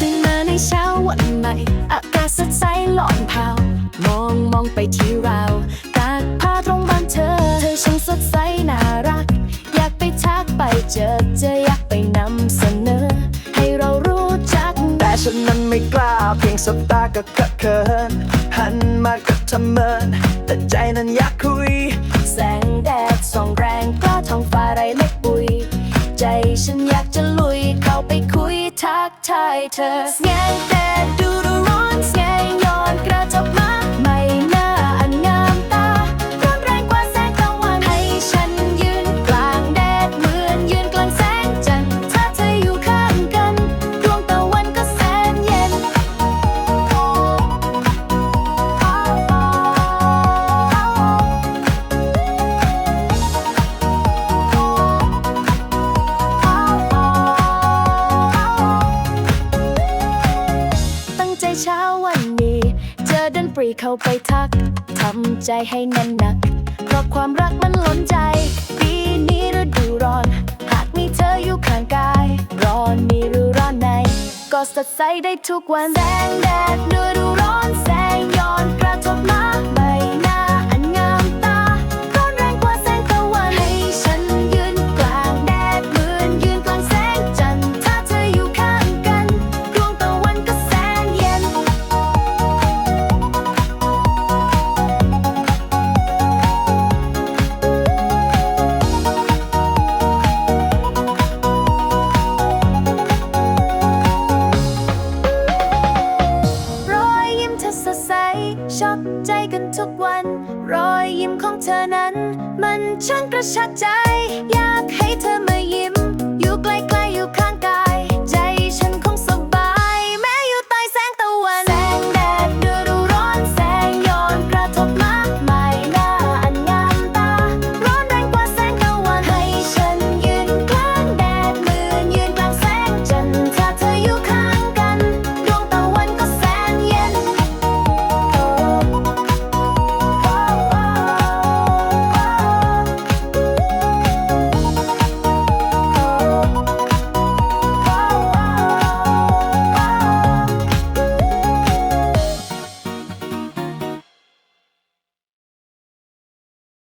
ตื่นมาในเช้าวันใหม่อากาศสดใสหลอนเผามองมองไปที่ เจอเจออยากไปนำเสนอ ให้เรารู้จัก แต่ฉันนั้นไม่กล้าเพียงสบตาก็กะเขิน หันมาก็ทำเมิน แต่ใจนั้นอยากคุย แสงแดดส่องแรงกล้าท้องฟ้าไรเล็กปุย ใจฉันอยากจะลุยเข้าไปคุยทักทายเธอแงงแดด เช้าวันนี้เจอเดินปรีเข้าไปทัก ทำใจให้แน่นหนัก เพราะความรักมันล้นใจ ปีนี้ฤดูร้อน หากมีเธออยู่ข้างกาย ร้อนนี้หรือร้อนใน ก็สดใสได้ทุกวันแสงแดดด้วย ช็อกใจกันทุกวัน รอยยิ้มของเธอนั้น มันช่างกระชากใจ อยากให้เธอมา